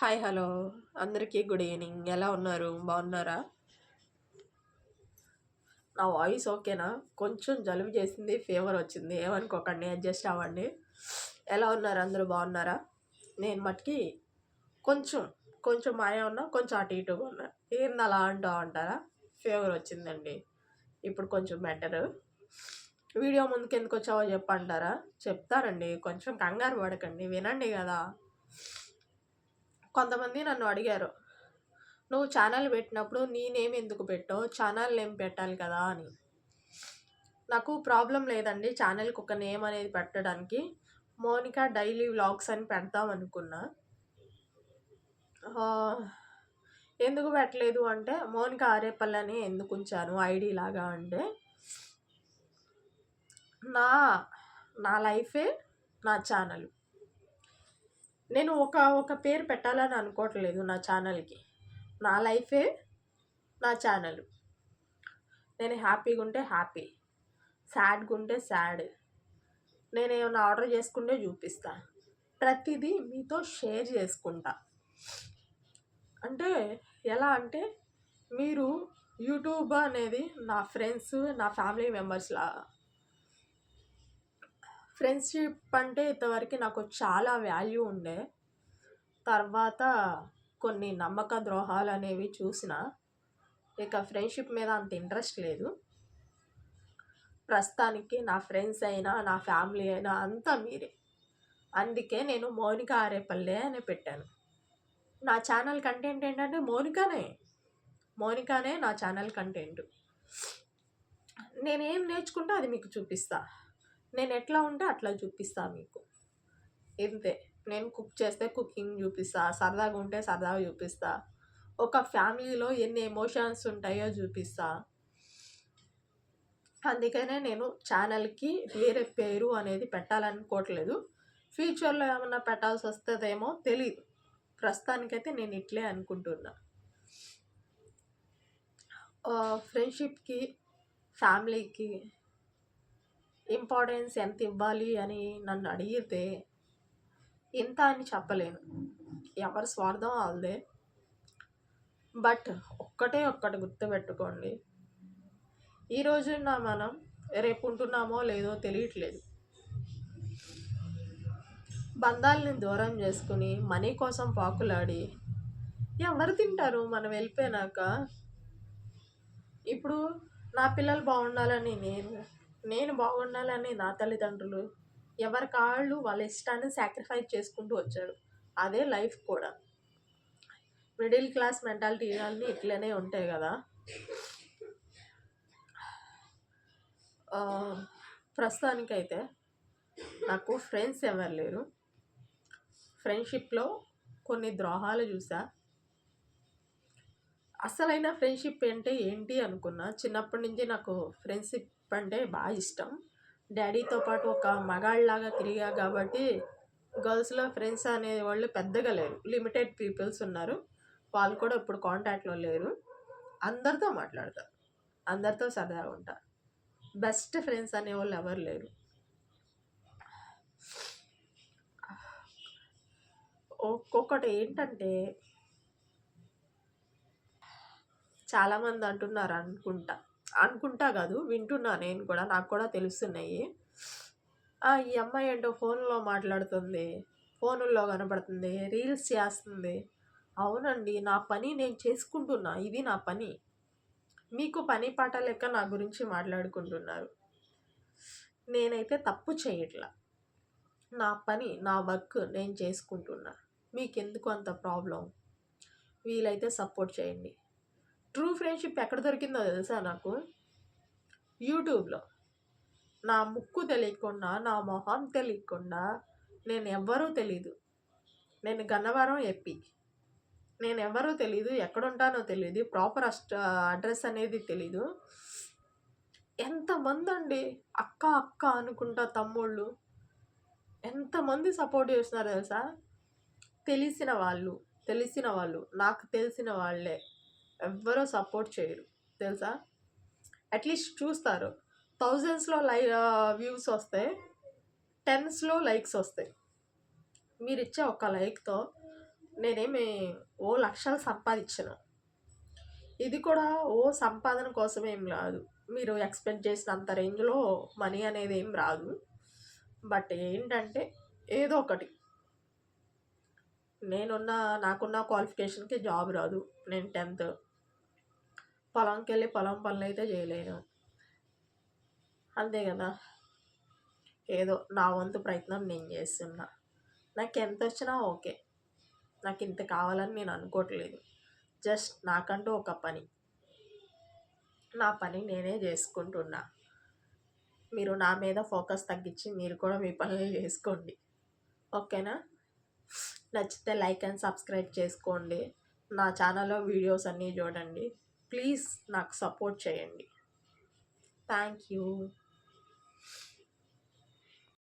Hi hello. అందరికీ good evening. ఎలా ఉన్నారు? బాగున్నారా? నా వాయిస్ ఓకేనా? కొంచెం జలుబు చేసింది ఫీవర్ వచ్చింది. ఏమనుకోకండి అడ్జస్ట్ అవ్వండి. ఎలా ఉన్నారు? అందరూ బాగున్నారా? నేను మట్టుకి కొంచెం కొంచెం మాయ ఉన్నా కొంచెం అటు ఇటుగా ఉన్నా. ఏంది అలా అంటావు అంటారా ఫీవర్ వచ్చిందండి. ఇప్పుడు కొంచెం బెటర్. వీడియో ముందుకు ఎందుకు వచ్చావో చెప్పంటారా? చెప్తారండి. కొంచెం కంగారు పడకండి. వినండి కదా. కొంతమంది నన్ను అడిగారు నువ్వు ఛానల్ పెట్టినప్పుడు నేనేం ఎందుకు పెట్టావు? ఛానల్ నేమ్ పెట్టాలి కదా అని. నాకు ప్రాబ్లం లేదండి ఛానల్కి ఒక నేమ్ అనేది పెట్టడానికి. మోనికా డైలీ వ్లాగ్స్ అని పెడతాం అనుకున్నా. ఎందుకు పెట్టలేదు అంటే మోనికా ఆరేపల్లని ఎందుకు ఉంచాను ఐడి లాగా అంటే నా నా లైఫే నా ఛానల్. నేను ఒక ఒక పేరు పెట్టాలని అనుకోవట్లేదు నా ఛానల్కి. నా లైఫే నా ఛానల్. నేను హ్యాపీగా ఉంటే హ్యాపీ సాడ్గా ఉంటే సాడ్. నేను ఏమైనా ఆర్డర్ చేసుకుంటే చూపిస్తా. ప్రతిదీ మీతో షేర్ చేసుకుంటా. అంటే ఎలా అంటే మీరు యూట్యూబ్ అనేది నా ఫ్రెండ్స్ నా ఫ్యామిలీ మెంబర్స్ లాగా ఫ్రెండ్షిప్ అంటే ఇంతవరకు నాకు చాలా వాల్యూ ఉండే. తర్వాత కొన్ని నమ్మక ద్రోహాలు అనేవి చూసిన ఇక ఫ్రెండ్షిప్ మీద అంత ఇంట్రెస్ట్ లేదు. ప్రస్తుతానికి నా ఫ్రెండ్స్ అయినా నా ఫ్యామిలీ అయినా అంతా మీరే. అందుకే నేను మౌనిక ఆరేపల్లె అని పెట్టాను. నా ఛానల్ కంటెంట్ ఏంటంటే మౌనికానే. మౌనికానే నా ఛానల్ కంటెంట్. నేనేం నేర్చుకుంటే అది మీకు చూపిస్తా. నేను ఎట్లా ఉంటే అట్లా చూపిస్తాను మీకు. ఇంతే. నేను కుక్ చేస్తే కుకింగ్ చూపిస్తా సరదాగా ఉంటే సరదాగా చూపిస్తా. ఒక ఫ్యామిలీలో ఎన్ని ఎమోషన్స్ ఉంటాయో చూపిస్తా. అందుకనే నేను ఛానల్కి వేరే పేరు అనేది పెట్టాలనుకోవట్లేదు. ఫ్యూచర్లో ఏమన్నా పెట్టాల్సి వస్తుందేమో తెలియదు ప్రస్తుతానికైతే నేను ఇట్లే అనుకుంటున్నా. ఫ్రెండ్షిప్కి ఫ్యామిలీకి ఇంపార్టెన్స్ ఎంత ఇవ్వాలి అని నన్ను అడిగితే ఇంత అని చెప్పలేను. ఎవరి స్వార్థం వాళ్ళదే. బట్ ఒక్కటే ఒక్కటి గుర్తుపెట్టుకోండి. ఈ రోజున మనం రేపు ఉంటున్నామో లేదో తెలియట్లేదు. బంధాలని దూరం చేసుకుని మనీ కోసం పాకులాడి ఎవరు తింటారు మనం వెళ్ళిపోయినాక? ఇప్పుడు నా పిల్లలు బాగుండాలని నేను నేను బాగుండాలని నా తల్లిదండ్రులు ఎవరి కాళ్ళు వాళ్ళ ఇష్టాన్ని సాక్రిఫైస్ చేసుకుంటూ వచ్చారు. అదే లైఫ్ కూడా. మిడిల్ క్లాస్ మెంటాలిటీ అన్నీ ఇట్లనే ఉంటాయి కదా. ప్రస్తుతానికైతే నాకు ఫ్రెండ్స్ ఎవరు లేరు. ఫ్రెండ్షిప్లో కొన్ని ద్రోహాలు చూసా. అసలైన ఫ్రెండ్షిప్ అంటే ఏంటి అనుకున్నా చిన్నప్పటి నుంచి నాకు ఫ్రెండ్షిప్ అంటే బాగా ఇష్టం. డాడీతో పాటు ఒక మగాళ్ళలాగా తిరిగా కాబట్టి గర్ల్స్లో ఫ్రెండ్స్ అనే వాళ్ళు పెద్దగా లేరు. లిమిటెడ్ పీపుల్స్ ఉన్నారు. వాళ్ళు కూడా ఇప్పుడు కాంటాక్ట్లో లేరు. అందరితో మాట్లాడతారు అందరితో సరదాగా ఉంటారు బెస్ట్ ఫ్రెండ్స్ అనే వాళ్ళు ఎవరు లేరు. ఒక్కొక్కటి ఏంటంటే చాలామంది అంటున్నారు అనుకుంటా. అనుకుంటా కాదు వింటున్నా నేను కూడా నాకు కూడా తెలుస్తున్నాయి. ఈ అమ్మాయి ఏంటో ఫోన్లో మాట్లాడుతుంది. ఫోనుల్లో కనబడుతుంది రీల్స్ చేస్తుంది. అవునండి నా పని నేను చేసుకుంటున్నా ఇది నా పని. మీకు పని పాట లెక్క నా గురించి మాట్లాడుకుంటున్నారు. నేనైతే తప్పు చేయట్లా. నా పని నా వర్క్ నేను చేసుకుంటున్నా. మీకెందుకు అంత ప్రాబ్లం? వీలైతే సపోర్ట్ చేయండి. ట్రూ ఫ్రెండ్షిప్ ఎక్కడ దొరికిందో తెలుసా నాకు? యూట్యూబ్లో. నా ముక్కు తెలియకుండా నా మొహం తెలియకుండా నేను ఎవ్వరూ తెలీదు. నేను గన్నవరం ఎప్పి. నేను ఎవరో తెలీదు ఎక్కడుంటానో తెలియదు ప్రాపర్ అస్ట్ అడ్రస్ అనేది తెలీదు. ఎంతమంది అండి అక్క అక్క అనుకుంటా తమ్ముళ్ళు. ఎంతమంది సపోర్ట్ చేస్తున్నారు తెలుసా? తెలిసిన వాళ్ళు తెలిసిన వాళ్ళు నాకు తెలిసిన వాళ్ళే. ఎవ్వరూ సపోర్ట్ చేయరు. తెలుసా? అట్లీస్ట్ చూస్తారు. థౌజండ్స్లో లై వ్యూస్ వస్తాయి టెన్స్లో లైక్స్ వస్తాయి. మీరు ఇచ్చే ఒక లైక్తో నేనేమి ఓ లక్షలు సంపాదించను. ఇది కూడా ఓ సంపాదన కోసం ఏం రాదు. మీరు ఎక్స్పెక్ట్ చేసినంత రేంజ్లో మనీ అనేది ఏం రాదు. బట్ ఏంటంటే ఏదో ఒకటి. నేనున్న నాకున్న క్వాలిఫికేషన్కి జాబ్ రాదు. నేను టెన్త్ పొలంకి వెళ్ళి పొలం పనులు అయితే చేయలేను. అంతే కదా? ఏదో నా వంతు ప్రయత్నం నేను చేస్తున్నా. నాకు ఎంత వచ్చినా ఓకే. నాకు ఇంత కావాలని నేను అనుకోవట్లేదు. జస్ట్ నాకంటూ ఒక పని. నా పని నేనే చేసుకుంటున్నా. మీరు నా మీద ఫోకస్ తగ్గించి మీరు కూడా మీ పనులు చేసుకోండి. ఓకేనా? నచ్చితే లైక్ అండ్ సబ్స్క్రైబ్ చేసుకోండి. నా ఛానల్లో వీడియోస్ అన్నీ చూడండి. ప్లీజ్ నాకు సపోర్ట్ చేయండి. Thank you.